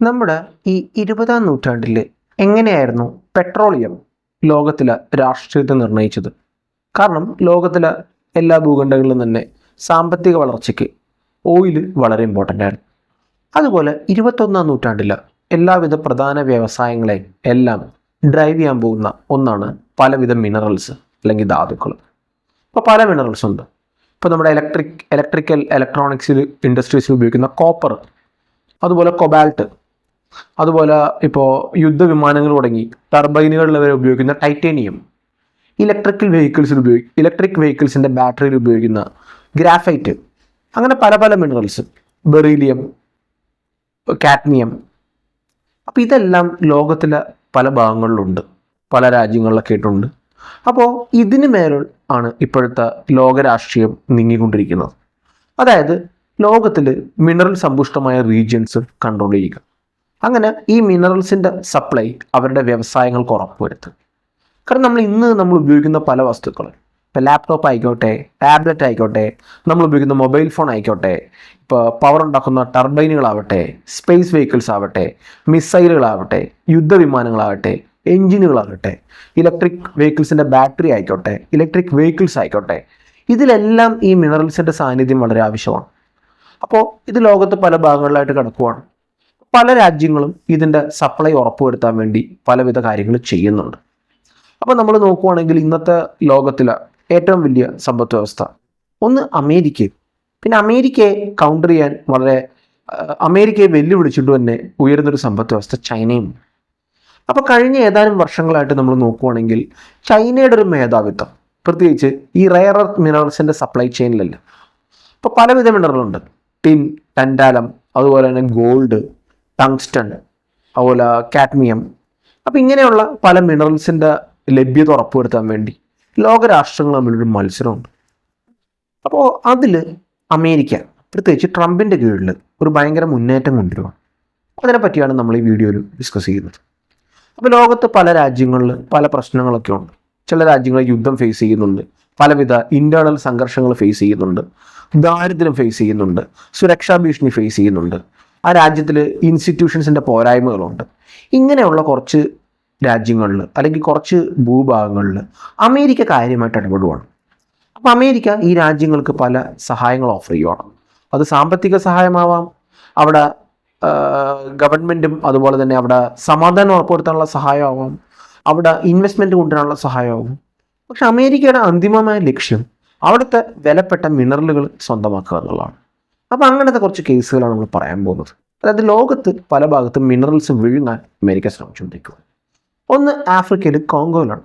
നമ്മുടെ ഈ ഇരുപതാം നൂറ്റാണ്ടിൽ എങ്ങനെയായിരുന്നു പെട്രോളിയം ലോകത്തിലെ രാഷ്ട്രീയത്തെ നിർണയിച്ചത് കാരണം ലോകത്തിലെ എല്ലാ ഭൂഖണ്ഡങ്ങളിലും തന്നെ സാമ്പത്തിക വളർച്ചയ്ക്ക് ഓയിൽ വളരെ ഇമ്പോർട്ടന്റ് ആണ്. അതുപോലെ ഇരുപത്തൊന്നാം നൂറ്റാണ്ടിൽ എല്ലാവിധ പ്രധാന വ്യവസായങ്ങളെ എല്ലാം ഡ്രൈവ് ചെയ്യാൻ പോകുന്ന ഒന്നാണ് പലവിധ മിനറൽസ് അല്ലെങ്കിൽ ധാതുക്കൾ. ഇപ്പോൾ പല മിനറൽസ് ഉണ്ട്. ഇപ്പോൾ നമ്മുടെ ഇലക്ട്രിക് ഇലക്ട്രിക്കൽ ഇലക്ട്രോണിക്സിൽ ഇൻഡസ്ട്രീസിൽ ഉപയോഗിക്കുന്ന കോപ്പർ അതുപോലെ കൊബാൾട്ട് അതുപോലെ ഇപ്പോൾ യുദ്ധവിമാനങ്ങൾ തുടങ്ങി ടർബൈനുകളിൽ വരെ ഉപയോഗിക്കുന്ന ടൈറ്റേനിയം ഇലക്ട്രിക്കൽ വെഹിക്കിൾസിൽ ഉപയോഗി ഇലക്ട്രിക് വെഹിക്കിൾസിന്റെ ബാറ്ററിയിൽ ഉപയോഗിക്കുന്ന ഗ്രാഫൈറ്റ് അങ്ങനെ പല പല മിനറൽസ് ബെറീലിയം കാറ്റ്നിയം അപ്പോൾ ഇതെല്ലാം ലോകത്തിലെ പല ഭാഗങ്ങളിലുണ്ട് പല രാജ്യങ്ങളിലൊക്കെ ആയിട്ടുണ്ട്. അപ്പോൾ ഇതിന് മേലുള്ള ആണ് ഇപ്പോഴത്തെ ലോകരാഷ്ട്രീയം നീങ്ങിക്കൊണ്ടിരിക്കുന്നത്. അതായത് ലോകത്തിൽ മിനറൽ സമ്പുഷ്ടമായ റീജിയൻസ് കൺട്രോൾ ചെയ്യുക. അങ്ങനെ ഈ മിനറൽസിന്റെ സപ്ലൈ അവരുടെ വ്യവസായങ്ങൾക്ക് ഉറപ്പുവരുത്തുക കാരണം നമ്മൾ ഇന്ന് നമ്മൾ ഉപയോഗിക്കുന്ന പല വസ്തുക്കൾ ഇപ്പോൾ ലാപ്ടോപ്പ് ആയിക്കോട്ടെ ടാബ്ലറ്റ് ആയിക്കോട്ടെ നമ്മൾ ഉപയോഗിക്കുന്ന മൊബൈൽ ഫോൺ ആയിക്കോട്ടെ ഇപ്പോൾ പവർ ഉണ്ടാക്കുന്ന ടർബൈനുകളാവട്ടെ സ്പേസ് വെഹിക്കിൾസ് ആവട്ടെ മിസൈലുകളാവട്ടെ യുദ്ധവിമാനങ്ങളാവട്ടെ എഞ്ചിനുകളാകട്ടെ ഇലക്ട്രിക് വെഹിക്കിൾസിന്റെ ബാറ്ററി ആയിക്കോട്ടെ ഇലക്ട്രിക് വെഹിക്കിൾസ് ആയിക്കോട്ടെ ഇതിലെല്ലാം ഈ മിനറൽസിന്റെ സാന്നിധ്യം വളരെ ആവശ്യമാണ്. അപ്പോൾ ഇത് ലോകത്ത് പല ഭാഗങ്ങളിലായിട്ട് കിടക്കുവാണ്. പല രാജ്യങ്ങളും ഇതിന്റെ സപ്ലൈ ഉറപ്പുവരുത്താൻ വേണ്ടി പലവിധ കാര്യങ്ങൾ ചെയ്യുന്നുണ്ട്. അപ്പോൾ നമ്മൾ നോക്കുവാണെങ്കിൽ ഇന്നത്തെ ലോകത്തിലെ ഏറ്റവും വലിയ സമ്പദ് വ്യവസ്ഥ ഒന്ന് അമേരിക്കയും. പിന്നെ അമേരിക്കയെ കൗണ്ടർ ചെയ്യാൻ വളരെ അമേരിക്കയെ വെല്ലുവിളിച്ചിട്ട് തന്നെ ഉയർന്നൊരു സമ്പദ് വ്യവസ്ഥ ചൈനയും. അപ്പോൾ കഴിഞ്ഞ ഏതാനും വർഷങ്ങളായിട്ട് നമ്മൾ നോക്കുവാണെങ്കിൽ ചൈനയുടെ ഒരു മേധാവിത്വം പ്രത്യേകിച്ച് ഈ റയർ എർത്ത് മിനറൽസിന്റെ സപ്ലൈ ചെയിനിലല്ല അപ്പോൾ പലവിധ മിനറലുണ്ട് ടിൻ ടൻഡാലം അതുപോലെ തന്നെ ഗോൾഡ് ടങ്സ്റ്റൺ അതുപോലെ കാഡ്മിയം. അപ്പം ഇങ്ങനെയുള്ള പല മിനറൽസിന്റെ ലഭ്യത ഉറപ്പുവരുത്താൻ വേണ്ടി ലോകരാഷ്ട്രങ്ങൾ തമ്മിലൊരു മത്സരമുണ്ട്. അപ്പോൾ അതിൽ അമേരിക്ക പ്രത്യേകിച്ച് ട്രംപിന്റെ കീഴിൽ ഒരു ഭയങ്കര മുന്നേറ്റം കൊണ്ടുവരുവാണ്. അതിനെപ്പറ്റിയാണ് നമ്മൾ ഈ വീഡിയോയിൽ ഡിസ്കസ് ചെയ്യുന്നത്. അപ്പോൾ ലോകത്ത് പല രാജ്യങ്ങളിൽ പല പ്രശ്നങ്ങളൊക്കെ ഉണ്ട്. ചില രാജ്യങ്ങൾ യുദ്ധം ഫേസ് ചെയ്യുന്നുണ്ട്. പലവിധ ഇന്റേർണൽ സംഘർഷങ്ങൾ ഫേസ് ചെയ്യുന്നുണ്ട്. ദാരിദ്ര്യം ഫേസ് ചെയ്യുന്നുണ്ട്. സുരക്ഷാ ഭീഷണി ഫേസ് ചെയ്യുന്നുണ്ട്. ആ രാജ്യത്തിൽ ഇൻസ്റ്റിറ്റ്യൂഷൻസിന്റെ പോരായ്മകളുണ്ട്. ഇങ്ങനെയുള്ള കുറച്ച് രാജ്യങ്ങളിൽ അല്ലെങ്കിൽ കുറച്ച് ഭൂഭാഗങ്ങളിൽ അമേരിക്ക കാര്യമായിട്ട് ഇടപെടുവാണ്. അപ്പോൾ അമേരിക്ക ഈ രാജ്യങ്ങൾക്ക് പല സഹായങ്ങൾ ഓഫർ ചെയ്യുവാണ്. അത് സാമ്പത്തിക സഹായമാവാം. അവിടെ ഗവൺമെന്റും അതുപോലെ തന്നെ അവിടെ സമാധാനം ഉറപ്പുവരുത്താനുള്ള സഹായമാവാം. അവിടെ ഇൻവെസ്റ്റ്മെന്റ് കൊണ്ടുവരാനുള്ള സഹായമാവും. പക്ഷെ അമേരിക്കയുടെ അന്തിമമായ ലക്ഷ്യം അവിടുത്തെ വിലപ്പെട്ട മിനറലുകൾ സ്വന്തമാക്കുക എന്നുള്ളതാണ്. അപ്പോൾ അങ്ങനത്തെ കുറച്ച് കേസുകളാണ് നമ്മൾ പറയാൻ പോകുന്നത്. അതായത് ലോകത്ത് പല ഭാഗത്തും മിനറൽസ് വിഴുങ്ങാൻ അമേരിക്ക ശ്രമിച്ചുകൊണ്ടിരിക്കുക. ഒന്ന് ആഫ്രിക്കയിൽ കോങ്കോയിലാണ്.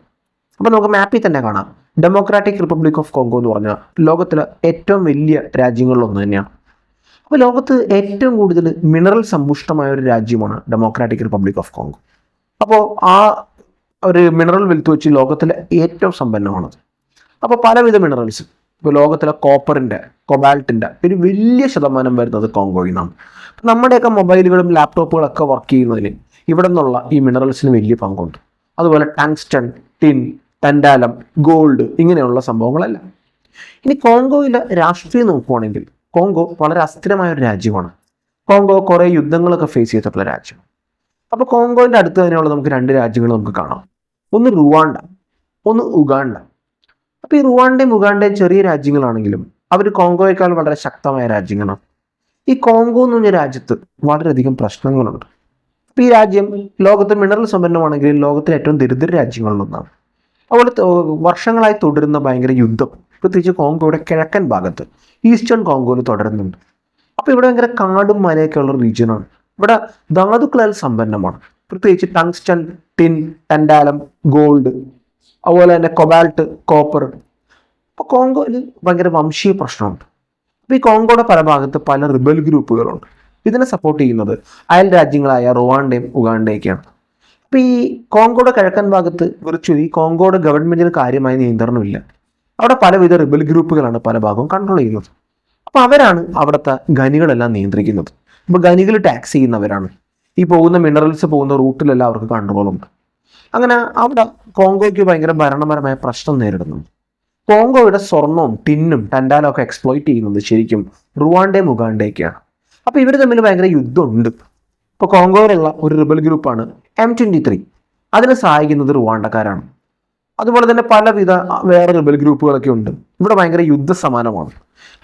അപ്പോൾ നമുക്ക് മാപ്പിൽ തന്നെ കാണാം. ഡെമോക്രാറ്റിക് റിപ്പബ്ലിക് ഓഫ് കോങ്കോ എന്ന് പറഞ്ഞാൽ ലോകത്തിലെ ഏറ്റവും വലിയ രാജ്യങ്ങളിലൊന്ന് തന്നെയാണ്. അപ്പോൾ ലോകത്ത് ഏറ്റവും കൂടുതൽ മിനറൽ സമ്പുഷ്ടമായ ഒരു രാജ്യമാണ് ഡെമോക്രാറ്റിക് റിപ്പബ്ലിക് ഓഫ് കോങ്കോ അപ്പോൾ ആ ഒരു മിനറൽ വെൽത്ത് വെച്ച് ലോകത്തിലെ ഏറ്റവും സമ്പന്നമാണത്. അപ്പോൾ പലവിധ മിനറൽസ് ഇപ്പോൾ ലോകത്തിലെ കോപ്പറിന്റെ കൊബാൾട്ടിന്റെ ഒരു വലിയ ശതമാനം വരുന്നത് കോങ്കോയിൽ നിന്നാണ്. നമ്മുടെയൊക്കെ മൊബൈലുകളും ലാപ്ടോപ്പുകളൊക്കെ വർക്ക് ചെയ്യുന്നതിന് ഇവിടെ നിന്നുള്ള ഈ മിനറൽസിന് വലിയ പങ്കുണ്ട്. അതുപോലെ ടാങ്സ്റ്റൺ ടിൻ ടൻഡാലം ഗോൾഡ് ഇങ്ങനെയുള്ള സംഭവങ്ങളല്ല. ഇനി കോങ്കോയിലെ രാഷ്ട്രീയം നോക്കുവാണെങ്കിൽ കോങ്കോ വളരെ അസ്ഥിരമായ ഒരു രാജ്യമാണ്. കോങ്കോ കുറേ യുദ്ധങ്ങളൊക്കെ ഫേസ് ചെയ്തിട്ടുള്ള രാജ്യമാണ്. അപ്പോൾ കോങ്കോയിന്റെ അടുത്ത് തന്നെയുള്ള നമുക്ക് രണ്ട് രാജ്യങ്ങൾ നമുക്ക് കാണാം. ഒന്ന് റുവാണ്ട ഒന്ന് ഉഗാണ്ട. അപ്പോൾ ഈ റുവാണ്ടയും ഉഗാണ്ടയും ചെറിയ രാജ്യങ്ങളാണെങ്കിലും അവർ കോങ്കോയേക്കാൾ വളരെ ശക്തമായ രാജ്യങ്ങളാണ്. ഈ കോങ്കോ എന്ന് പറഞ്ഞ രാജ്യത്ത് വളരെയധികം പ്രശ്നങ്ങളുണ്ട്. ഈ രാജ്യം ലോകത്ത് മിനറൽ സമ്പന്നമാണെങ്കിലും ലോകത്തിലെ ഏറ്റവും ദരിദ്ര രാജ്യങ്ങളിലൊന്നാണ് അവിടെ വർഷങ്ങളായി തുടരുന്ന ഭയങ്കര യുദ്ധം. പ്രത്യേകിച്ച് കോങ്കോയുടെ കിഴക്കൻ ഭാഗത്ത് ഈസ്റ്റേൺ കോങ്കോയിൽ തുടരുന്നുണ്ട്. അപ്പോൾ ഇവിടെ ഭയങ്കര കാടും മലയൊക്കെ ഉള്ള റീജിയനാണ്. ഇവിടെ ധാതുക്കളാൽ സമ്പന്നമാണ് പ്രത്യേകിച്ച് ടങ്സ്റ്റൺ ടിൻ ടെൻഡാലം ഗോൾഡ് അതുപോലെ തന്നെ കൊബാൾട്ട് കോപ്പർ. അപ്പോൾ കോങ്കോയിൽ ഭയങ്കര വംശീയ പ്രശ്നമുണ്ട്. അപ്പോൾ ഈ കോങ്കോയുടെ പല ഭാഗത്ത് പല റിബൽ ഗ്രൂപ്പുകളുണ്ട്. ഇതിനെ സപ്പോർട്ട് ചെയ്യുന്നത് അയൽ രാജ്യങ്ങളായ റുവാണ്ടയും ഉഗാണ്ടയൊക്കെയാണ്. അപ്പോൾ ഈ കോങ്കോയുടെ കിഴക്കൻ ഭാഗത്ത് വിർച്വലി കോങ്കോയുടെ ഗവൺമെന്റിന് കാര്യമായ നിയന്ത്രണമില്ല. അവിടെ പലവിധ റിബൽ ഗ്രൂപ്പുകളാണ് പല ഭാഗവും കൺട്രോൾ ചെയ്യുന്നത്. അപ്പോൾ അവരാണ് അവിടുത്തെ ഖനികളെല്ലാം നിയന്ത്രിക്കുന്നത്. അപ്പോൾ ഖനികൾ ടാക്സ് ചെയ്യുന്നവരാണ്. ഈ പോകുന്ന മിനറൽസ് പോകുന്ന റൂട്ടിലെല്ലാം അവർക്ക് കൺട്രോളുണ്ട് അങ്ങനെ അവിടെ കോങ്കോയ്ക്ക് ഭയങ്കര ഭരണപരമായ പ്രശ്നം നേരിടുന്നു. കോങ്കോയുടെ സ്വർണവും ടിന്നും ടൻഡാലും ഒക്കെ എക്സ്പ്ലോയിറ്റ് ചെയ്യുന്നത് ശരിക്കും റുവാണ്ടേ മുഗാണ്ടേക്കാണ് അപ്പോൾ ഇവർ തമ്മിൽ ഭയങ്കര യുദ്ധമുണ്ട്. ഇപ്പോൾ കോങ്കോയിലുള്ള ഒരു റിബൽ ഗ്രൂപ്പാണ് എം ട്വന്റി ത്രീ അതിനെ സഹായിക്കുന്നത് റുവാണ്ടക്കാരാണ്. അതുപോലെ തന്നെ പലവിധ വേറെ റിബൽ ഗ്രൂപ്പുകളൊക്കെ ഉണ്ട്. ഇവിടെ ഭയങ്കര യുദ്ധ സമാനമാണ്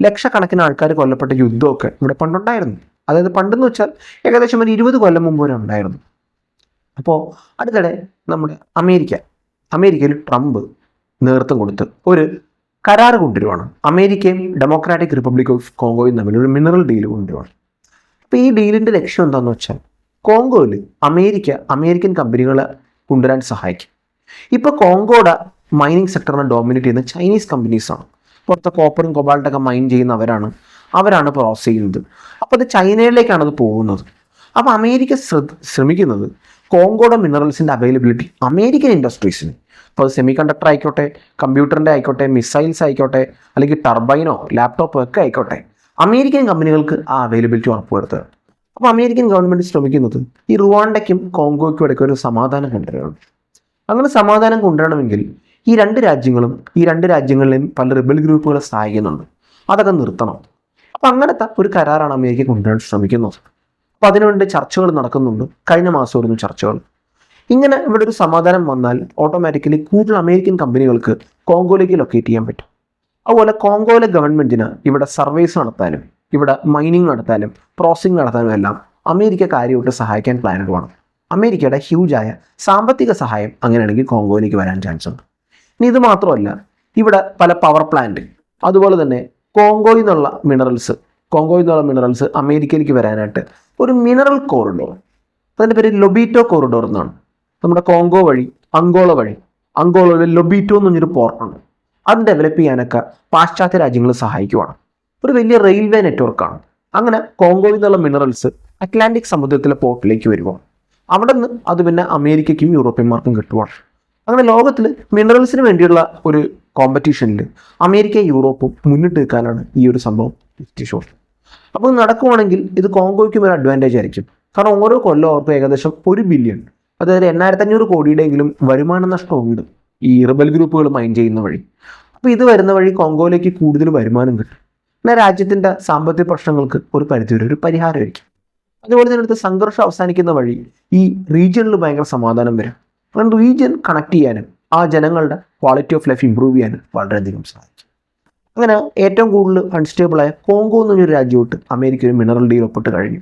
ലക്ഷക്കണക്കിന് ആൾക്കാർ കൊല്ലപ്പെട്ട യുദ്ധമൊക്കെ ഇവിടെ പണ്ടുണ്ടായിരുന്നു. അതായത് പണ്ടെന്ന് വെച്ചാൽ ഏകദേശം ഒരു ഇരുപത് കൊല്ലം മുമ്പ് വരെ ഉണ്ടായിരുന്നു. അപ്പോൾ അടുത്തിടെ നമ്മുടെ അമേരിക്ക അമേരിക്കയിൽ ട്രംപ് നേതൃത്വം കൊടുത്ത് ഒരു കരാർ കൊണ്ടുവരുവാണ്. അമേരിക്കയും ഡെമോക്രാറ്റിക് റിപ്പബ്ലിക് ഓഫ് കോങ്കോയും തമ്മിൽ ഒരു മിനറൽ ഡീൽ കൊണ്ടുവരുവാണ്. അപ്പോൾ ഈ ഡീലിന്റെ ലക്ഷ്യം എന്താണെന്ന് വെച്ചാൽ കോങ്കോയിൽ അമേരിക്ക അമേരിക്കൻ കമ്പനികളെ കൊണ്ടുവരാൻ സഹായിക്കും. ഇപ്പോൾ കോങ്കോയുടെ മൈനിങ് സെക്ടറിനെ ഡോമിനേറ്റ് ചെയ്യുന്ന ചൈനീസ് കമ്പനീസാണ് പുറത്തെ കോപ്പറും കൊബാൾട്ടൊക്കെ മൈൻ ചെയ്യുന്നവരാണ്. അവരാണ് പ്രോസസ് ചെയ്യുന്നത്. അപ്പോൾ അത് ചൈനയിലേക്കാണ് അത് പോകുന്നത്. അപ്പോൾ അമേരിക്ക ശ്രമിക്കുന്നത് കോങ്കോയുടെ മിനറൽസിന്റെ അവൈലബിലിറ്റി അമേരിക്കൻ ഇൻഡസ്ട്രീസിന്. ഇപ്പോൾ അത് സെമി കണ്ടക്ടർ ആയിക്കോട്ടെ കമ്പ്യൂട്ടറിന്റെ ആയിക്കോട്ടെ മിസൈൽസ് ആയിക്കോട്ടെ അല്ലെങ്കിൽ ടർബൈനോ ലാപ്ടോപ്പോ ഒക്കെ ആയിക്കോട്ടെ അമേരിക്കൻ കമ്പനികൾക്ക് ആ അവൈലബിലിറ്റി ഉറപ്പുവരുത്തുക. അപ്പോൾ അമേരിക്കൻ ഗവൺമെന്റ് ശ്രമിക്കുന്നത് ഈ റുവാണ്ടയ്ക്കും കോങ്കോയ്ക്കും ഇടയ്ക്ക് ഒരു സമാധാനം കൊണ്ടുവരണം. അങ്ങനെ സമാധാനം കൊണ്ടുവരണമെങ്കിൽ ഈ രണ്ട് രാജ്യങ്ങളും ഈ രണ്ട് രാജ്യങ്ങളിലെയും പല റിബൽ ഗ്രൂപ്പുകളെ സഹായിക്കുന്നുണ്ട്. അതൊക്കെ നിർത്തണം. അപ്പം അങ്ങനത്തെ ഒരു കരാറാണ് അമേരിക്ക കൊണ്ടുവരാൻ ശ്രമിക്കുന്നത്. അപ്പോൾ അതിനുവേണ്ടി ചർച്ചകൾ നടക്കുന്നുണ്ട്. കഴിഞ്ഞ മാസമായിരുന്നു ചർച്ചകൾ. ഇങ്ങനെ ഇവിടെ ഒരു സമാധാനം വന്നാൽ ഓട്ടോമാറ്റിക്കലി കൂടുതൽ അമേരിക്കൻ കമ്പനികൾക്ക് കോങ്കോയിലേക്ക് ലൊക്കേറ്റ് ചെയ്യാൻ പറ്റും. അതുപോലെ കോങ്കോയിലെ ഗവൺമെന്റിന് ഇവിടെ സർവീസ് നടത്താനും ഇവിടെ മൈനിങ് നടത്താനും പ്രോസസ്സിംഗ് നടത്താനും എല്ലാം അമേരിക്ക കാര്യമായിട്ട് സഹായിക്കാൻ പ്ലാനിടുവാണ് അമേരിക്കയുടെ ഹ്യൂജായ സാമ്പത്തിക സഹായം അങ്ങനെയാണെങ്കിൽ കോങ്കോയിലേക്ക് വരാൻ ചാൻസ് ഉണ്ട്. ഇനി ഇത് മാത്രമല്ല ഇവിടെ പല പവർ പ്ലാന്റ് അതുപോലെ തന്നെ കോങ്കോയിൽ നിന്നുള്ള മിനറൽസ് കോങ്കോയിൽ നിന്നുള്ള മിനറൽസ് അമേരിക്കയിലേക്ക് വരാനായിട്ട് ഒരു മിനറൽ കോറിഡോർ അതിന്റെ പേര് ലൊബീറ്റോ കോറിഡോർ എന്നാണ്. നമ്മുടെ കോങ്കോ വഴി അങ്കോള വഴി അങ്കോളയിൽ ലൊബീറ്റോ എന്ന് പറഞ്ഞൊരു പോർട്ടുണ്ട് അത് ഡെവലപ്പ് ചെയ്യാനൊക്കെ പാശ്ചാത്യ രാജ്യങ്ങൾ സഹായിക്കുവാണ്. ഒരു വലിയ റെയിൽവേ നെറ്റ്വർക്കാണ് അങ്ങനെ കോങ്കോയിൽ നിന്നുള്ള മിനറൽസ് അറ്റ്ലാന്റിക് സമുദ്രത്തിലെ പോർട്ടിലേക്ക് വരുവാണ്. അവിടെ നിന്ന് അത് പിന്നെ അമേരിക്കയ്ക്കും യൂറോപ്യന്മാർക്കും കിട്ടുവാണ്. അങ്ങനെ ലോകത്തിൽ മിനറൽസിന് വേണ്ടിയുള്ള ഒരു കോമ്പറ്റീഷനിൽ അമേരിക്ക യൂറോപ്പും മുന്നിട്ട് നിൽക്കാനാണ് ഈ ഒരു സംഭവം ഷോർ അപ്പോൾ ഇത് നടക്കുവാണെങ്കിൽ ഇത് കോങ്കോയ്ക്കും ഒരു അഡ്വാന്റേജ് ആയിരിക്കും. കാരണം ഓരോ കൊല്ലം അവർക്ക് ഏകദേശം ഒരു ബില്യൺ അതായത് എണ്ണായിരത്തി അഞ്ഞൂറ് കോടിയുടെയെങ്കിലും വരുമാന നഷ്ടമുണ്ട് ഈ റിബൽ ഗ്രൂപ്പുകൾ മൈൻ ചെയ്യുന്ന വഴി. അപ്പോൾ ഇത് വരുന്ന വഴി കോങ്കോയിലേക്ക് കൂടുതൽ വരുമാനം കിട്ടും. എന്നാൽ രാജ്യത്തിന്റെ സാമ്പത്തിക പ്രശ്നങ്ങൾക്ക് ഒരു പരിധിവരെ ഒരു പരിഹാരമായിരിക്കും. അതുപോലെ തന്നെ അടുത്ത് സംഘർഷം അവസാനിക്കുന്ന വഴി ഈ റീജിയനിൽ ഭയങ്കര സമാധാനം വരും. അങ്ങനെ റീജിയൻ കണക്ട് ചെയ്യാനും ആ ജനങ്ങളുടെ ക്വാളിറ്റി ഓഫ് ലൈഫ് ഇമ്പ്രൂവ് ചെയ്യാനും വളരെയധികം സഹായിക്കും. അങ്ങനെ ഏറ്റവും കൂടുതൽ അൺസ്റ്റേബിളായ കോങ്കോ എന്നൊരു രാജ്യമായിട്ട് അമേരിക്ക ഒരു മിനറൽ ഡീൽ ഒപ്പിട്ട് കഴിഞ്ഞു.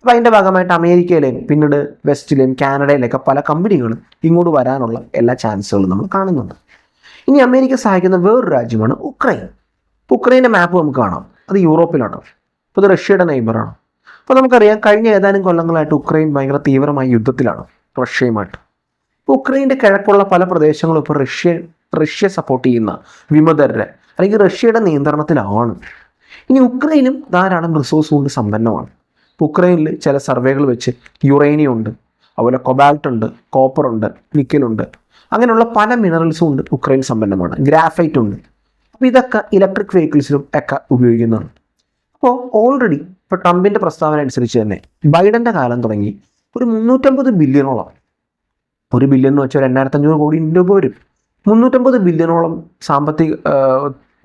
അപ്പോൾ അതിന്റെ ഭാഗമായിട്ട് അമേരിക്കയിലെയും പിന്നീട് വെസ്റ്റിലെയും കാനഡയിലൊക്കെ പല കമ്പനികളും ഇങ്ങോട്ട് വരാനുള്ള എല്ലാ ചാൻസുകളും നമ്മൾ കാണുന്നുണ്ട്. ഇനി അമേരിക്ക സഹായിക്കുന്ന വേറൊരു രാജ്യമാണ് ഉക്രൈൻ. ഉക്രൈന്റെ മാപ്പ് നമുക്ക് കാണാം. അത് യൂറോപ്പിലാണ്. അപ്പോൾ ഇത് റഷ്യയുടെ നൈബറാണ് അപ്പോൾ നമുക്കറിയാം കഴിഞ്ഞ ഏതാനും കൊല്ലങ്ങളായിട്ട് ഉക്രൈൻ ഭയങ്കര തീവ്രമായ യുദ്ധത്തിലാണ് റഷ്യയുമായിട്ട്. ഉക്രൈന്റെ കിഴക്കുള്ള പല പ്രദേശങ്ങളും ഇപ്പോൾ റഷ്യ റഷ്യ സപ്പോർട്ട് ചെയ്യുന്ന വിമതരുടെ അല്ലെങ്കിൽ റഷ്യയുടെ നിയന്ത്രണത്തിലാണ്. ഇനി ഉക്രൈനും ധാരാളം റിസോഴ്സ് കൊണ്ട് സമ്പന്നമാണ്. ഇപ്പോൾ ഉക്രൈനിൽ ചില സർവേകൾ വെച്ച് യുറേനിയം ഉണ്ട് അതുപോലെ കൊബാൾട്ട് ഉണ്ട് കോപ്പർ ഉണ്ട് നിക്കലുണ്ട്. അങ്ങനെയുള്ള പല മിനറൽസും ഉണ്ട് ഉക്രൈൻ സമ്പന്നമാണ്. ഗ്രാഫൈറ്റ് ഉണ്ട്. അപ്പോൾ ഇതൊക്കെ ഇലക്ട്രിക് വെഹിക്കിൾസിലും ഒക്കെ ഉപയോഗിക്കുന്നതാണ്. അപ്പോൾ ഓൾറെഡി ഇപ്പോൾ ട്രംപിന്റെ പ്രസ്താവന അനുസരിച്ച് തന്നെ ബൈഡന്റെ കാലം തുടങ്ങി ഒരു മുന്നൂറ്റമ്പത് ബില്യണോളം ഒരു ബില്യൺ എന്ന് വെച്ചാൽ ഒരു എണ്ണായിരത്തഞ്ഞൂറ് കോടി രൂപ വരും. മുന്നൂറ്റമ്പത് ബില്യണോളം സാമ്പത്തിക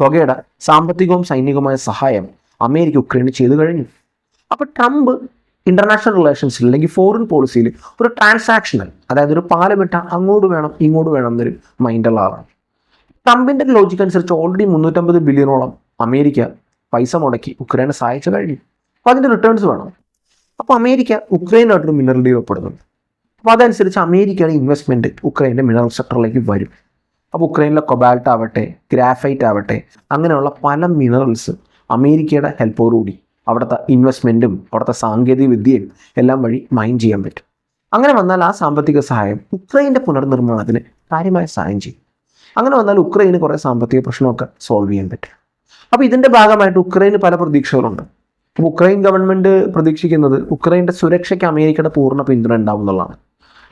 തുകയുടെ സാമ്പത്തികവും സൈനികവുമായ സഹായം അമേരിക്ക ഉക്രൈന് ചെയ്തു കഴിഞ്ഞു. അപ്പോൾ ട്രംപ് ഇന്റർനാഷണൽ റിലേഷൻസിൽ അല്ലെങ്കിൽ ഫോറിൻ പോളിസിയിൽ ഒരു ട്രാൻസാക്ഷണൽ അതായത് ഒരു പാലമിട്ട അങ്ങോട്ട് വേണം ഇങ്ങോട്ട് വേണം എന്നൊരു മൈൻഡുള്ള ആളാണ്. ട്രംപിന്റെ ലോജിക്ക് അനുസരിച്ച് ഓൾറെഡി മുന്നൂറ്റമ്പത് ബില്യണോളം അമേരിക്ക പൈസ മുടക്കി ഉക്രൈനെ സഹായിച്ചു കഴിഞ്ഞു. അപ്പോൾ അതിന്റെ റിട്ടേൺസ് വേണം. അപ്പോൾ അമേരിക്ക ഉക്രൈനായിട്ടൊരു മിനറൽ ഡീൽ ഒപ്പിടുന്നുണ്ട് അപ്പോൾ അതനുസരിച്ച് അമേരിക്കയുടെ ഇൻവെസ്റ്റ്മെന്റ് ഉക്രൈന്റെ മിനറൽ സെക്ടറിലേക്ക് വരും. അപ്പോൾ ഉക്രൈനിലെ കൊബാൾട്ട് ആവട്ടെ ഗ്രാഫൈറ്റ് ആവട്ടെ അങ്ങനെയുള്ള പല മിനറൽസ് അമേരിക്കയുടെ ഹെൽപ്പോടുകൂടി അവിടുത്തെ ഇൻവെസ്റ്റ്മെന്റും അവിടുത്തെ സാങ്കേതിക വിദ്യയും എല്ലാം വഴി മൈൻ ചെയ്യാൻ പറ്റും. അങ്ങനെ വന്നാൽ ആ സാമ്പത്തിക സഹായം ഉക്രൈന്റെ പുനർനിർമ്മാണത്തിന് കാര്യമായ സഹായം ചെയ്യും. അങ്ങനെ വന്നാൽ ഉക്രൈന് കുറേ സാമ്പത്തിക പ്രശ്നമൊക്കെ സോൾവ് ചെയ്യാൻ പറ്റും. അപ്പോൾ ഇതിന്റെ ഭാഗമായിട്ട് ഉക്രൈന് പല പ്രതീക്ഷകളുണ്ട്. അപ്പോൾ ഉക്രൈൻ ഗവൺമെന്റ് പ്രതീക്ഷിക്കുന്നത് ഉക്രൈന്റെ സുരക്ഷയ്ക്ക് അമേരിക്കയുടെ പൂർണ പിന്തുണ ഉണ്ടാവും എന്നുള്ളതാണ്.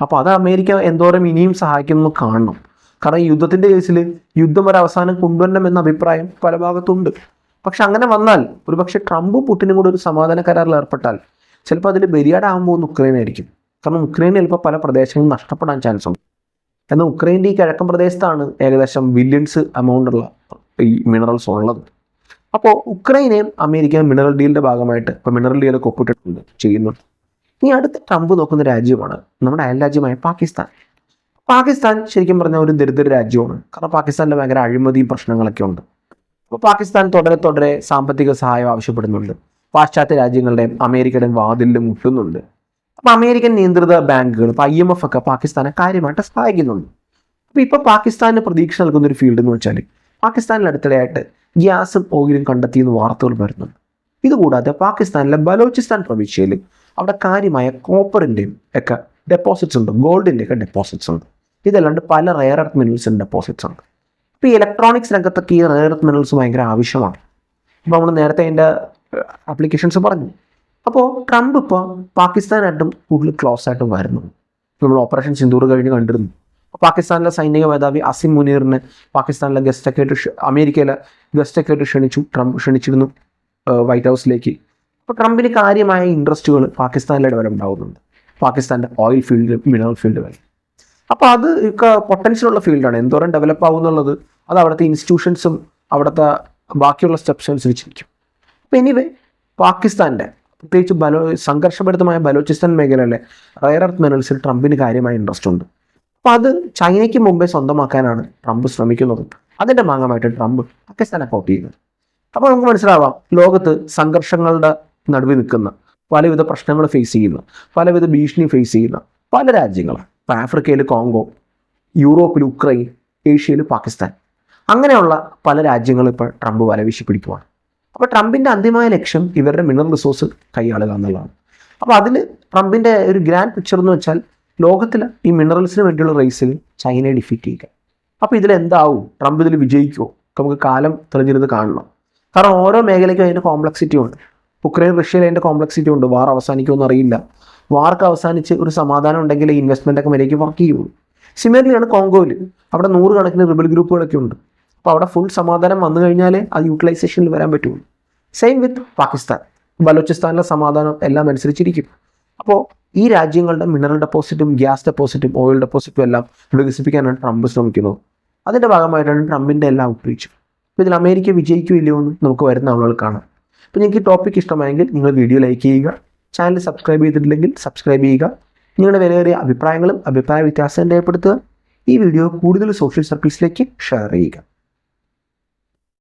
അപ്പോൾ അത് അമേരിക്ക എന്തോരം ഇനിയും സഹായിക്കുമെന്ന് കാണണം. കാരണം ഈ യുദ്ധത്തിന്റെ കേസിൽ യുദ്ധം ഒരു അവസാനം കൊണ്ടുവരണം എന്ന അഭിപ്രായം പല ഭാഗത്തുണ്ട്. പക്ഷെ അങ്ങനെ വന്നാൽ ഒരുപക്ഷെ ട്രംപും പുട്ടിനും കൂടെ ഒരു സമാധാന കരാറിൽ ഏർപ്പെട്ടാൽ ചിലപ്പോൾ അതിൽ ബലിയാടാകാൻ പോകുന്ന ഉക്രൈൻ ആയിരിക്കും കാരണം ഉക്രൈൻ ചിലപ്പോൾ പല പ്രദേശങ്ങളും നഷ്ടപ്പെടാൻ ചാൻസ് ഉണ്ട്. എന്നാൽ ഉക്രൈന്റെ ഈ കിഴക്കൻ പ്രദേശത്താണ് ഏകദേശം ബില്യൺസ് എമൗണ്ട് ഉള്ള ഈ മിനറൽസ് ഉള്ളത്. അപ്പോൾ ഉക്രൈനെയും അമേരിക്ക മിനറൽ ഡീലിന്റെ ഭാഗമായിട്ട് ഇപ്പോൾ മിനറൽ ഡീലൊക്കെ ഒപ്പിട്ടിട്ടുണ്ട് ചെയ്യുന്നുണ്ട്. ഇനി അടുത്ത ട്രംപ് നോക്കുന്ന രാജ്യമാണ് നമ്മുടെ അയൽ രാജ്യമായ പാകിസ്ഥാൻ. പാകിസ്ഥാൻ ശരിക്കും പറഞ്ഞാൽ ഒരു ദരിദ്ര രാജ്യമാണ്. കാരണം പാകിസ്ഥാനിൽ ഭയങ്കര അഴിമതിയും പ്രശ്നങ്ങളൊക്കെ ഉണ്ട്. അപ്പോൾ പാകിസ്ഥാൻ തുടരെ തുടരെ സാമ്പത്തിക സഹായം ആവശ്യപ്പെടുന്നുണ്ട്. പാശ്ചാത്യ രാജ്യങ്ങളുടെയും അമേരിക്കയുടെയും വാതിലിൽ മുട്ടുന്നുണ്ട്. അപ്പോൾ അമേരിക്കൻ നിയന്ത്രിത ബാങ്കുകൾ ഇപ്പോൾ ഐ എം എഫ് ഒക്കെ പാകിസ്ഥാനെ കാര്യമായിട്ട് സഹായിക്കുന്നുണ്ട്. അപ്പോൾ ഇപ്പോൾ പാകിസ്ഥാന് പ്രതീക്ഷ നൽകുന്ന ഒരു ഫീൽഡ് എന്ന് വെച്ചാൽ പാകിസ്ഥാനിൽ അടുത്തിടെയായിട്ട് ഗ്യാസും ഓയിലും കണ്ടെത്തിയെന്ന് വാർത്തകൾ വരുന്നുണ്ട്. ഇതുകൂടാതെ പാകിസ്ഥാനിലെ ബലോചിസ്ഥാൻ പ്രവിശ്യയിൽ അവിടെ കാര്യമായ കോപ്പറിന്റെയും ഒക്കെ ഡെപ്പോസിറ്റ്സ് ഉണ്ട് ഗോൾഡിന്റെ ഒക്കെ ഡെപ്പോസിറ്റ്സ് ഉണ്ട്. ഇതല്ലാണ്ട് പല റെയർ എർത്ത് മിനറൽസിന്റെ ഡെപ്പോസിറ്റ്സ് ഉണ്ട് ഇപ്പോൾ ഈ ഇലക്ട്രോണിക്സ് രംഗത്തൊക്കെ ഈ റെയർ എർത്ത് മിനറൽസ് ഭയങ്കര ആവശ്യമാണ്. ഇപ്പോൾ നമ്മൾ നേരത്തെ അതിന്റെ ആപ്ലിക്കേഷൻസ് പറഞ്ഞു. അപ്പോൾ ട്രംപ് ഇപ്പോൾ പാകിസ്ഥാനായിട്ടും കൂടുതൽ ക്ലോസ് ആയിട്ടും വരുന്നു. നമ്മൾ ഓപ്പറേഷൻ സിന്ദൂർ കഴിഞ്ഞ് കണ്ടിരുന്നു. പാകിസ്ഥാനിലെ സൈനിക മേധാവി അസിം മുനീറിന് പാകിസ്ഥാനിലെ ഗസ്റ്റൊക്കെ ആയിട്ട് അമേരിക്കയിലെ ഗസ്റ്റൊക്കെ ആയിട്ട് ക്ഷണിച്ചു ട്രംപ് ക്ഷണിച്ചിരുന്നു വൈറ്റ് ഹൗസിലേക്ക് അപ്പോൾ ട്രംപിന് കാര്യമായ ഇൻട്രസ്റ്റുകൾ പാകിസ്ഥാനിലെ ഡെവലപ്പ് ആവുന്നുണ്ട് പാകിസ്ഥാന്റെ ഓയിൽ ഫീൽഡിലും മിനറൽ ഫീൽഡിലും അപ്പോൾ അത് പൊട്ടൻഷ്യൽ ഉള്ള ഫീൽഡാണ് എന്തോരം ഡെവലപ്പ് ആവുന്നുള്ളത് അത് അവിടുത്തെ ഇൻസ്റ്റിറ്റ്യൂഷൻസും അവിടുത്തെ ബാക്കിയുള്ള സ്റ്റെപ്സ് അനുസരിച്ചിരിക്കും. അപ്പോൾ എനിവേ പാകിസ്ഥാന്റെ പ്രത്യേകിച്ച് ബലോ സംഘർഷഭരിതമായ ബലോചിസ്ഥാൻ മേഖലയിലെ റയർ എർത്ത് മിനറൽസിൽ ട്രംപിന് കാര്യമായ ഇൻട്രസ്റ്റ് ഉണ്ട്. അപ്പോൾ അത് ചൈനയ്ക്ക് മുമ്പേ സ്വന്തമാക്കാനാണ് ട്രംപ് ശ്രമിക്കുന്നത്. അതിന്റെ ഭാഗമായിട്ട് ട്രംപ് പാകിസ്ഥാനെ സപ്പോർട്ട് ചെയ്യുന്നത്. അപ്പോൾ നമുക്ക് മനസ്സിലാവാം ലോകത്ത് സംഘർഷങ്ങളുടെ നടുവിൽ നിൽക്കുന്ന പലവിധ പ്രശ്നങ്ങൾ ഫേസ് ചെയ്യുന്ന പലവിധ ഭീഷണി ഫേസ് ചെയ്യുന്ന പല രാജ്യങ്ങളാണ്. ഇപ്പോൾ ആഫ്രിക്കയിൽ കോങ്കോ യൂറോപ്പിൽ ഉക്രൈൻ ഏഷ്യയിൽ പാകിസ്ഥാൻ. അങ്ങനെയുള്ള പല രാജ്യങ്ങളും ഇപ്പോൾ ട്രംപ് വലവീശി പിടിക്കുവാണ്. അപ്പോൾ ട്രംപിന്റെ അന്തിമമായ ലക്ഷ്യം ഇവരുടെ മിനറൽ റിസോഴ്സ് കൈയാളുക എന്നുള്ളതാണ്. അപ്പോൾ അതിൽ ട്രംപിന്റെ ഒരു ഗ്രാൻഡ് പിക്ചർ എന്ന് വെച്ചാൽ ലോകത്തിലെ ഈ മിനറൽസിന് വേണ്ടിയുള്ള റേസിൽ ചൈനയെ ഡിഫീറ്റ് ചെയ്യുക. അപ്പോൾ ഇതിൽ എന്താവും? ട്രംപ് ഇതിൽ വിജയിക്കുമോ നമുക്ക് കാലം തെളിഞ്ഞിരുന്ന് കാണണം. കാരണം ഓരോ മേഖലയ്ക്കും അതിന്റെ കോംപ്ലക്സിറ്റി ഉണ്ട്. ഉക്രൈൻ റഷ്യയിൽ അതിന്റെ കോംപ്ലക്സിറ്റി ഉണ്ട്. വാർ അവസാനിക്കുമെന്ന് അറിയില്ല. വാർക്ക് അവസാനിച്ച് ഒരു സമാധാനം ഉണ്ടെങ്കിൽ ഈ ഇൻവെസ്റ്റ്മെന്റ് ഒക്കെ മര്യാദയ്ക്ക് വർക്ക് ചെയ്യുള്ളൂ. സിമിലർലിയാണ് കോങ്കോയിൽ അവിടെ നൂറുകണക്കിന് റിബൽ ഗ്രൂപ്പുകളൊക്കെ ഉണ്ട്. അപ്പോൾ അവിടെ ഫുൾ സമാധാനം വന്നു കഴിഞ്ഞാലേ അത് യൂട്ടിലൈസേഷനിൽ വരാൻ പറ്റുള്ളൂ. സെയിം വിത്ത് പാകിസ്ഥാൻ. ബലോചിസ്ഥാനിലെ സമാധാനം എല്ലാം അനുസരിച്ചിരിക്കും. അപ്പോൾ ഈ രാജ്യങ്ങളുടെ മിനറൽ ഡെപ്പോസിറ്റും ഗ്യാസ് ഡെപ്പോസിറ്റും ഓയിൽ ഡെപ്പോസിറ്റും എല്ലാം വികസിപ്പിക്കാനാണ് ട്രംപ് ശ്രമിക്കുന്നത്. അതിന്റെ ഭാഗമായിട്ടാണ് ട്രംപിന്റെ എല്ലാം ഔട്ട്റീച്ചും അപ്പോൾ ഇതിൽ അമേരിക്ക വിജയിക്കുമില്ലയോ എന്ന് നമുക്ക് വരുന്ന ആളുകൾ കാണാം. അപ്പോൾ നിങ്ങൾക്ക് ഈ ടോപ്പിക് ഇഷ്ടമായെങ്കിൽ നിങ്ങൾ വീഡിയോ ലൈക്ക് ചെയ്യുക. ചാനൽ സബ്സ്ക്രൈബ് ചെയ്തിട്ടില്ലെങ്കിൽ സബ്സ്ക്രൈബ് ചെയ്യുക. നിങ്ങളുടെ വിലയേറിയ അഭിപ്രായങ്ങളും അഭിപ്രായ വ്യത്യാസം രേഖപ്പെടുത്തുക. ഈ വീഡിയോ കൂടുതൽ സോഷ്യൽ സർവീസിലേക്ക് ഷെയർ ചെയ്യുക.